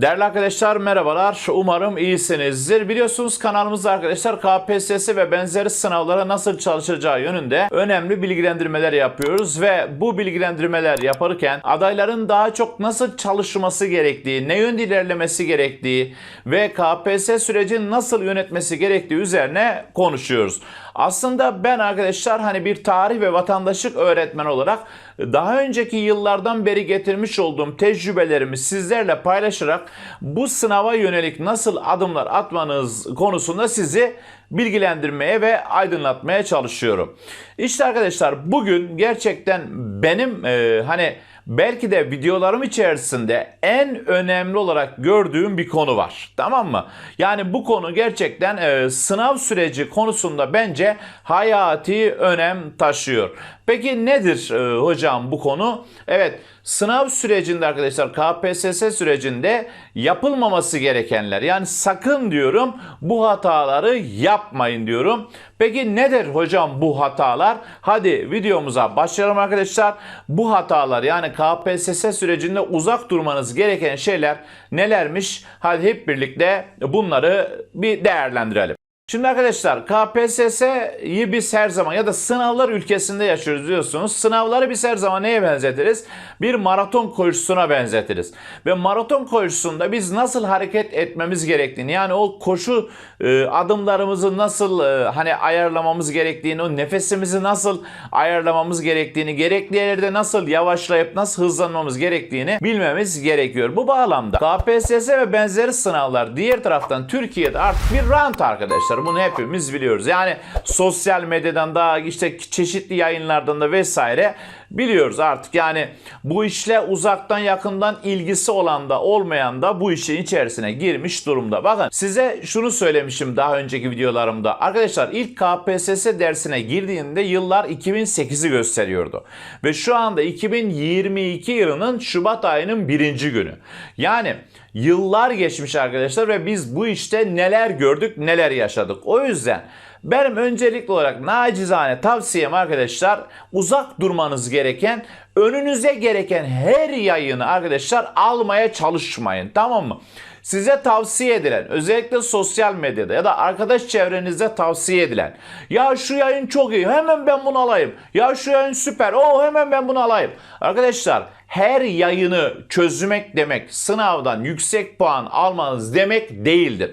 Değerli arkadaşlar merhabalar. Umarım iyisinizdir. Biliyorsunuz kanalımızda arkadaşlar KPSS ve benzeri sınavlara nasıl çalışacağı yönünde önemli bilgilendirmeler yapıyoruz ve bu bilgilendirmeler yaparken adayların daha çok nasıl çalışması gerektiği, ne yönde ilerlemesi gerektiği ve KPSS sürecini nasıl yönetmesi gerektiği üzerine konuşuyoruz. Aslında ben arkadaşlar hani bir tarih ve vatandaşlık öğretmen olarak daha önceki yıllardan beri getirmiş olduğum tecrübelerimi sizlerle paylaşarak bu sınava yönelik nasıl adımlar atmanız konusunda sizi bilgilendirmeye ve aydınlatmaya çalışıyorum. İşte arkadaşlar bugün gerçekten benim e, hani belki de videolarım içerisinde en önemli olarak gördüğüm bir konu var. Tamam mı? Yani bu konu gerçekten e, sınav süreci konusunda bence hayati önem taşıyor. Peki nedir e, hocam bu konu? Evet sınav sürecinde arkadaşlar KPSS sürecinde yapılmaması gerekenler yani sakın diyorum bu hataları yapmayın diyorum. Peki nedir hocam bu hatalar? Hadi videomuza başlayalım arkadaşlar. Bu hatalar yani KPSS sürecinde uzak durmanız gereken şeyler nelermiş? Hadi hep birlikte bunları bir değerlendirelim. Şimdi arkadaşlar KPSS'yi biz her zaman ya da sınavlar ülkesinde yaşıyoruz biliyorsunuz. Sınavları biz her zaman neye benzetiriz? Bir maraton koşusuna benzetiriz. Ve maraton koşusunda biz nasıl hareket etmemiz gerektiğini yani o koşu e, adımlarımızı nasıl e, hani ayarlamamız gerektiğini, o nefesimizi nasıl ayarlamamız gerektiğini, gerekli yerde nasıl yavaşlayıp nasıl hızlanmamız gerektiğini bilmemiz gerekiyor. Bu bağlamda KPSS ve benzeri sınavlar diğer taraftan Türkiye'de artık bir rant arkadaşlar. Bunu hepimiz biliyoruz. Yani sosyal medyadan da işte çeşitli yayınlardan da vesaire biliyoruz artık. Yani bu işle uzaktan yakından ilgisi olan da olmayan da bu işin içerisine girmiş durumda. Bakın size şunu söylemişim daha önceki videolarımda. Arkadaşlar ilk KPSS dersine girdiğinde yıllar 2008'i gösteriyordu. Ve şu anda 2022 yılının Şubat ayının birinci günü. Yani yıllar geçmiş arkadaşlar ve biz bu işte neler gördük neler yaşadık. O yüzden benim öncelikli olarak nacizane tavsiyem arkadaşlar uzak durmanız gereken önünüze gereken her yayını arkadaşlar almaya çalışmayın tamam mı? Size tavsiye edilen özellikle sosyal medyada ya da arkadaş çevrenizde tavsiye edilen ya şu yayın çok iyi hemen ben bunu alayım ya şu yayın süper o hemen ben bunu alayım. Arkadaşlar her yayını çözmek demek sınavdan yüksek puan almanız demek değildir.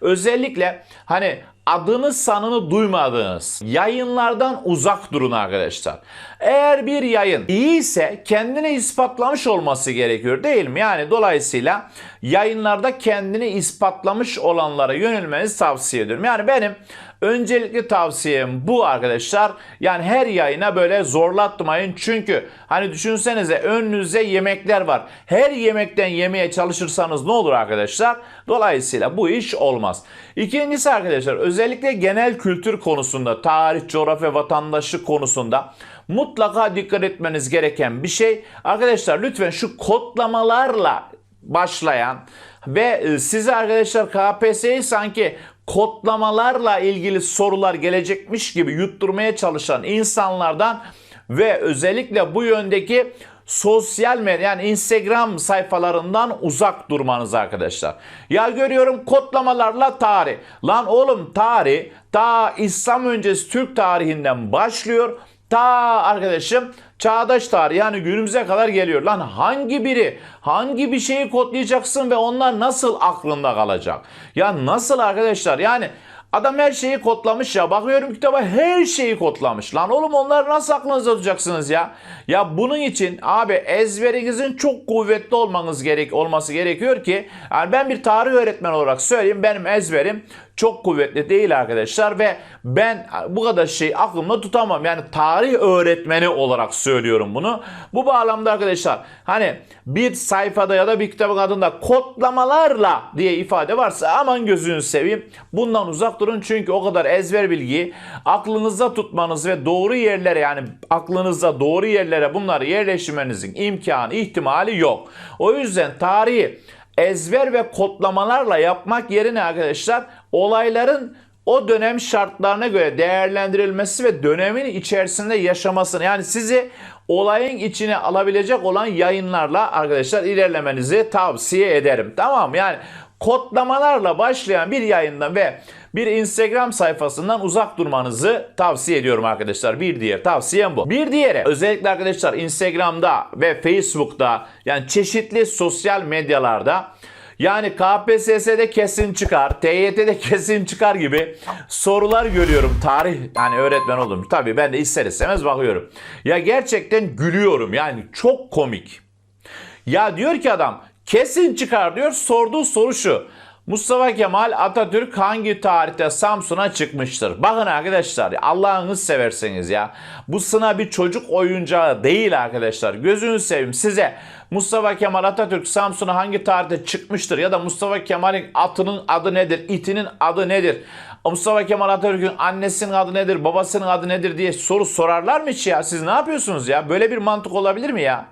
Özellikle hani adını sanını duymadığınız yayınlardan uzak durun arkadaşlar. Eğer bir yayın iyiyse kendini ispatlamış olması gerekiyor değil mi? Yani dolayısıyla yayınlarda kendini ispatlamış olanlara yönelmenizi tavsiye ediyorum. Yani benim öncelikli tavsiyem bu arkadaşlar. Yani her yayına böyle zorlatmayın. Çünkü hani düşünsenize önünüzde yemekler var. Her yemekten yemeye çalışırsanız ne olur arkadaşlar? Dolayısıyla bu iş olmaz. İkincisi arkadaşlar özellikle genel kültür konusunda, tarih, coğrafya, vatandaşlık konusunda mutlaka dikkat etmeniz gereken bir şey. Arkadaşlar lütfen şu kodlamalarla başlayan ve e, size arkadaşlar KPSS'yi sanki kodlamalarla ilgili sorular gelecekmiş gibi yutturmaya çalışan insanlardan ve özellikle bu yöndeki sosyal medya yani Instagram sayfalarından uzak durmanız arkadaşlar. Ya görüyorum kodlamalarla tarih. Lan oğlum tarih ta İslam öncesi Türk tarihinden başlıyor. Ta arkadaşım çağdaş tarih yani günümüze kadar geliyor. Lan hangi biri hangi bir şeyi kodlayacaksın ve onlar nasıl aklında kalacak? Ya nasıl arkadaşlar yani Adam her şeyi kodlamış ya. Bakıyorum kitaba her şeyi kodlamış. Lan oğlum onları nasıl aklınızda tutacaksınız ya? Ya bunun için abi ezberinizin çok kuvvetli olmanız gerek olması gerekiyor ki yani ben bir tarih öğretmen olarak söyleyeyim benim ezberim çok kuvvetli değil arkadaşlar ve ben bu kadar şey aklımda tutamam. Yani tarih öğretmeni olarak söylüyorum bunu. Bu bağlamda arkadaşlar hani bir sayfada ya da bir kitabın adında kodlamalarla diye ifade varsa aman gözünü seveyim bundan uzak durun çünkü o kadar ezber bilgiyi aklınızda tutmanız ve doğru yerlere yani aklınızda doğru yerlere bunları yerleştirmenizin imkanı ihtimali yok. O yüzden tarihi ezber ve kodlamalarla yapmak yerine arkadaşlar olayların o dönem şartlarına göre değerlendirilmesi ve dönemin içerisinde yaşamasını yani sizi olayın içine alabilecek olan yayınlarla arkadaşlar ilerlemenizi tavsiye ederim. Tamam yani kodlamalarla başlayan bir yayından ve bir Instagram sayfasından uzak durmanızı tavsiye ediyorum arkadaşlar. Bir diğer tavsiyem bu. Bir diğeri özellikle arkadaşlar Instagram'da ve Facebook'ta yani çeşitli sosyal medyalarda yani KPSS'de kesin çıkar, TYT'de kesin çıkar gibi sorular görüyorum. Tarih yani öğretmen oldum. Tabii ben de ister istemez bakıyorum. Ya gerçekten gülüyorum yani çok komik. Ya diyor ki adam kesin çıkar diyor. Sorduğu soru şu. Mustafa Kemal Atatürk hangi tarihte Samsun'a çıkmıştır? Bakın arkadaşlar Allah'ınız severseniz ya. Bu sınav bir çocuk oyuncağı değil arkadaşlar. Gözünü seveyim size Mustafa Kemal Atatürk Samsun'a hangi tarihte çıkmıştır? Ya da Mustafa Kemal'in atının adı nedir? itinin adı nedir? Mustafa Kemal Atatürk'ün annesinin adı nedir? Babasının adı nedir diye soru sorarlar mı hiç ya? Siz ne yapıyorsunuz ya? Böyle bir mantık olabilir mi ya?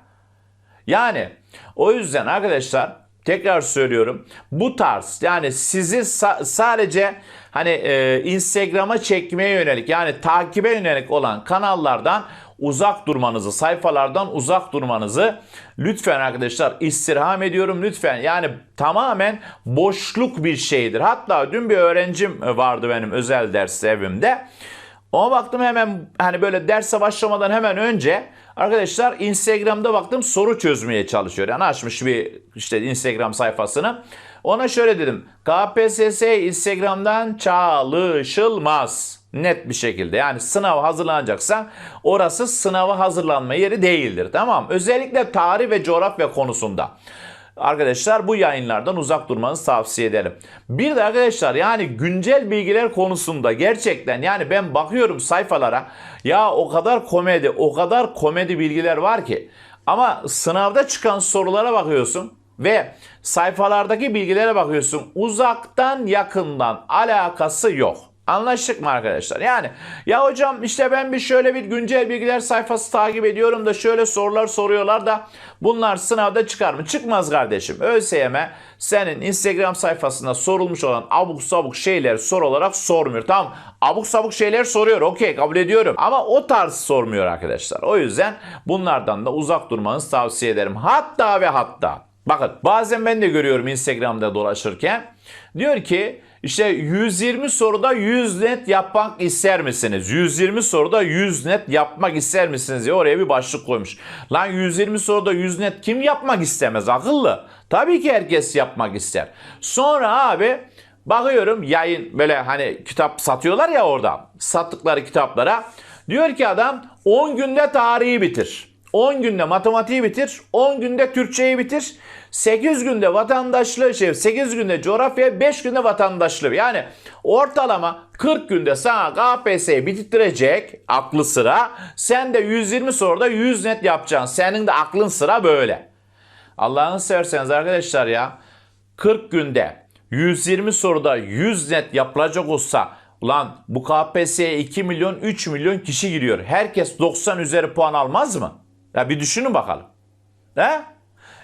Yani o yüzden arkadaşlar tekrar söylüyorum bu tarz yani sizi sa- sadece hani e, Instagram'a çekmeye yönelik yani takibe yönelik olan kanallardan uzak durmanızı, sayfalardan uzak durmanızı lütfen arkadaşlar istirham ediyorum lütfen. Yani tamamen boşluk bir şeydir. Hatta dün bir öğrencim vardı benim özel ders evimde. Ona baktım hemen hani böyle derse başlamadan hemen önce arkadaşlar Instagram'da baktım soru çözmeye çalışıyor. Yani açmış bir işte Instagram sayfasını. Ona şöyle dedim. KPSS Instagram'dan çalışılmaz. Net bir şekilde. Yani sınav hazırlanacaksa orası sınava hazırlanma yeri değildir. Tamam. Özellikle tarih ve coğrafya konusunda. Arkadaşlar bu yayınlardan uzak durmanızı tavsiye ederim. Bir de arkadaşlar yani güncel bilgiler konusunda gerçekten yani ben bakıyorum sayfalara ya o kadar komedi o kadar komedi bilgiler var ki ama sınavda çıkan sorulara bakıyorsun ve sayfalardaki bilgilere bakıyorsun uzaktan yakından alakası yok. Anlaştık mı arkadaşlar? Yani ya hocam işte ben bir şöyle bir güncel bilgiler sayfası takip ediyorum da şöyle sorular soruyorlar da bunlar sınavda çıkar mı? Çıkmaz kardeşim. ÖSYM senin Instagram sayfasında sorulmuş olan abuk sabuk şeyler soru olarak sormuyor. Tamam abuk sabuk şeyler soruyor okey kabul ediyorum ama o tarz sormuyor arkadaşlar. O yüzden bunlardan da uzak durmanızı tavsiye ederim. Hatta ve hatta bakın bazen ben de görüyorum Instagram'da dolaşırken diyor ki işte 120 soruda 100 net yapmak ister misiniz? 120 soruda 100 net yapmak ister misiniz diye oraya bir başlık koymuş. Lan 120 soruda 100 net kim yapmak istemez akıllı? Tabii ki herkes yapmak ister. Sonra abi bakıyorum yayın böyle hani kitap satıyorlar ya orada. Sattıkları kitaplara. Diyor ki adam 10 günde tarihi bitir. 10 günde matematiği bitir, 10 günde Türkçeyi bitir, 8 günde vatandaşlığı, şey, 8 günde coğrafya, 5 günde vatandaşlığı. Yani ortalama 40 günde sana KPSS'yi bitirttirecek aklı sıra. Sen de 120 soruda 100 net yapacaksın. Senin de aklın sıra böyle. Allah'ını severseniz arkadaşlar ya 40 günde 120 soruda 100 net yapılacak olsa Ulan bu KPSS'ye 2 milyon 3 milyon kişi giriyor. Herkes 90 üzeri puan almaz mı? Ya bir düşünün bakalım. He?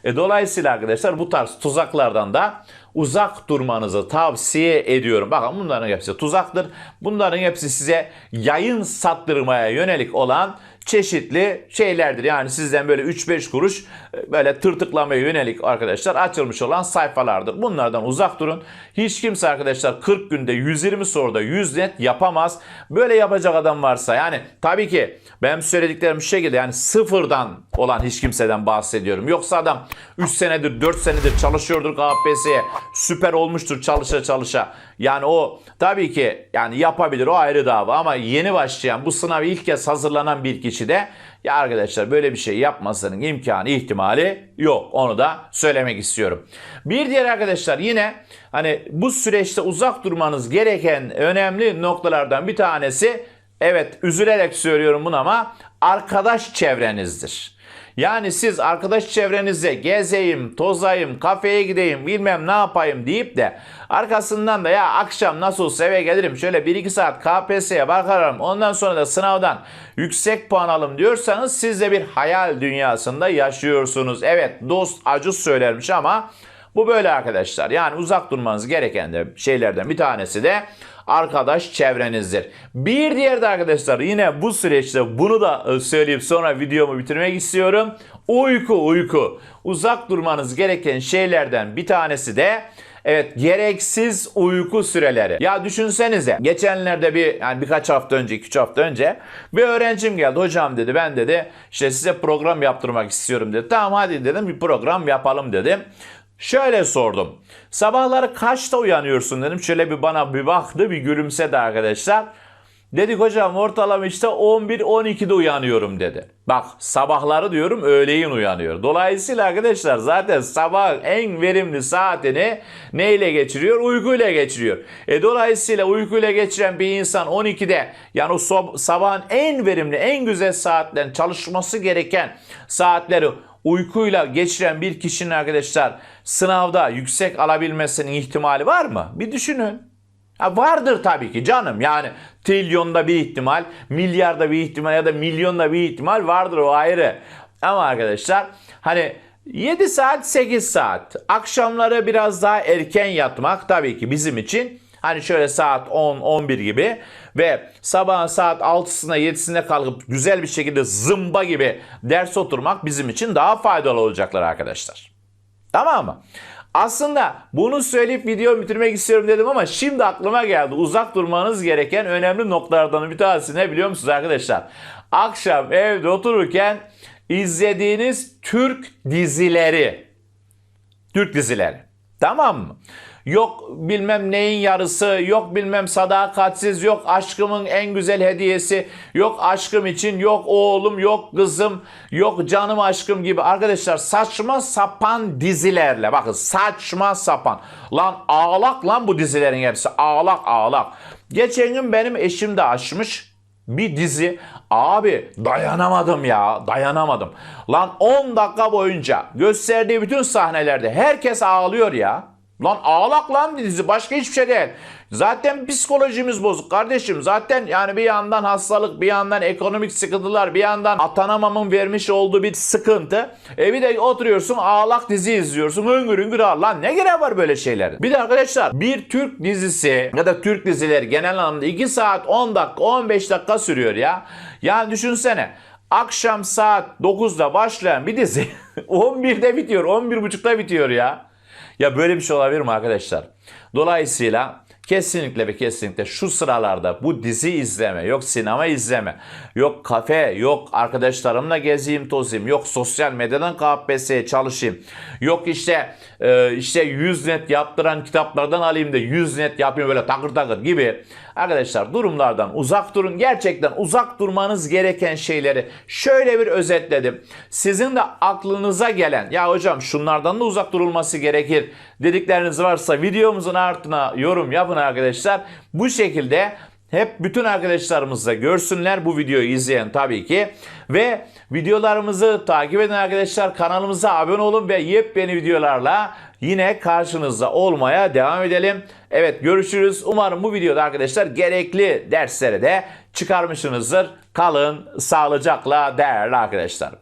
E dolayısıyla arkadaşlar bu tarz tuzaklardan da uzak durmanızı tavsiye ediyorum. Bakın bunların hepsi tuzaktır. Bunların hepsi size yayın sattırmaya yönelik olan çeşitli şeylerdir. Yani sizden böyle 3-5 kuruş e, böyle tırtıklamaya yönelik arkadaşlar açılmış olan sayfalardır. Bunlardan uzak durun. Hiç kimse arkadaşlar 40 günde 120 soruda 100 net yapamaz. Böyle yapacak adam varsa yani tabii ki benim söylediklerim şu şekilde yani sıfırdan olan hiç kimseden bahsediyorum. Yoksa adam 3 senedir 4 senedir çalışıyordur KPSS'ye süper olmuştur çalışa çalışa. Yani o tabii ki yani yapabilir o ayrı dava ama yeni başlayan bu sınavı ilk kez hazırlanan bir kişi de ya arkadaşlar böyle bir şey yapmasının imkanı ihtimali yok. Onu da söylemek istiyorum. Bir diğer arkadaşlar yine hani bu süreçte uzak durmanız gereken önemli noktalardan bir tanesi evet üzülerek söylüyorum bunu ama arkadaş çevrenizdir. Yani siz arkadaş çevrenizde gezeyim, tozayım, kafeye gideyim, bilmem ne yapayım deyip de arkasından da ya akşam nasıl olsa eve gelirim şöyle 1-2 saat KPSS'ye bakarım ondan sonra da sınavdan yüksek puan alım diyorsanız siz de bir hayal dünyasında yaşıyorsunuz. Evet dost acı söylermiş ama Bu böyle arkadaşlar. Yani uzak durmanız gereken de şeylerden bir tanesi de arkadaş çevrenizdir. Bir diğer de arkadaşlar yine bu süreçte bunu da e, söyleyip sonra videomu bitirmek istiyorum. Uyku uyku. Uzak durmanız gereken şeylerden bir tanesi de Evet gereksiz uyku süreleri. Ya düşünsenize geçenlerde bir yani birkaç hafta önce 2 hafta önce bir öğrencim geldi. Hocam dedi ben dedi işte size program yaptırmak istiyorum dedi. Tamam hadi dedim bir program yapalım dedim. Şöyle sordum. Sabahları kaçta uyanıyorsun dedim. Şöyle bir bana bir baktı bir gülümsedi arkadaşlar. Dedik hocam ortalama işte 11-12'de uyanıyorum dedi. Bak sabahları diyorum öğleyin uyanıyor. Dolayısıyla arkadaşlar zaten sabah en verimli saatini neyle geçiriyor? Uykuyla geçiriyor. E dolayısıyla uykuyla geçiren bir insan 12'de yani o sob- sabahın en verimli en güzel saatlerin çalışması gereken saatleri uykuyla geçiren bir kişinin arkadaşlar sınavda yüksek alabilmesinin ihtimali var mı? Bir düşünün. Ha vardır tabii ki canım yani trilyonda bir ihtimal, milyarda bir ihtimal ya da milyonda bir ihtimal vardır o ayrı. Ama arkadaşlar hani 7 saat 8 saat akşamları biraz daha erken yatmak tabii ki bizim için hani şöyle saat 10-11 gibi ve sabah saat 6'sına 7'sine kalkıp güzel bir şekilde zımba gibi ders oturmak bizim için daha faydalı olacaklar arkadaşlar. Tamam mı? Aslında bunu söyleyip videoyu bitirmek istiyorum dedim ama şimdi aklıma geldi. Uzak durmanız gereken önemli noktalardan bir tanesi ne biliyor musunuz arkadaşlar? Akşam evde otururken izlediğiniz Türk dizileri. Türk dizileri. Tamam mı? Yok bilmem neyin yarısı, yok bilmem sadakatsiz, yok aşkımın en güzel hediyesi, yok aşkım için, yok oğlum, yok kızım, yok canım aşkım gibi. Arkadaşlar saçma sapan dizilerle, bakın saçma sapan. Lan ağlak lan bu dizilerin hepsi, ağlak ağlak. Geçen gün benim eşim de açmış bir dizi. Abi dayanamadım ya dayanamadım. Lan 10 dakika boyunca gösterdiği bütün sahnelerde herkes ağlıyor ya. Lan ağlak lan dizi başka hiçbir şey değil. Zaten psikolojimiz bozuk kardeşim. Zaten yani bir yandan hastalık, bir yandan ekonomik sıkıntılar, bir yandan atanamamın vermiş olduğu bir sıkıntı. E bir de oturuyorsun ağlak dizi izliyorsun. Hüngür hüngür ağlar. Lan ne gereği var böyle şeylerin? Bir de arkadaşlar bir Türk dizisi ya da Türk dizileri genel anlamda 2 saat 10 dakika 15 dakika sürüyor ya. Yani düşünsene. Akşam saat 9'da başlayan bir dizi 11'de bitiyor, 11.30'da bitiyor ya. Ya böyle bir şey olabilir mi arkadaşlar? Dolayısıyla kesinlikle ve kesinlikle şu sıralarda bu dizi izleme, yok sinema izleme, yok kafe, yok arkadaşlarımla gezeyim tozayım, yok sosyal medyadan KPSS'ye çalışayım, yok işte e, işte 100 net yaptıran kitaplardan alayım da 100 net yapayım böyle takır takır gibi arkadaşlar durumlardan uzak durun. Gerçekten uzak durmanız gereken şeyleri şöyle bir özetledim. Sizin de aklınıza gelen ya hocam şunlardan da uzak durulması gerekir dedikleriniz varsa videomuzun altına yorum yapın arkadaşlar. Bu şekilde hep bütün arkadaşlarımız da görsünler bu videoyu izleyen tabii ki. Ve videolarımızı takip edin arkadaşlar. Kanalımıza abone olun ve yepyeni videolarla yine karşınızda olmaya devam edelim. Evet görüşürüz. Umarım bu videoda arkadaşlar gerekli derslere de çıkarmışsınızdır. Kalın sağlıcakla değerli arkadaşlar.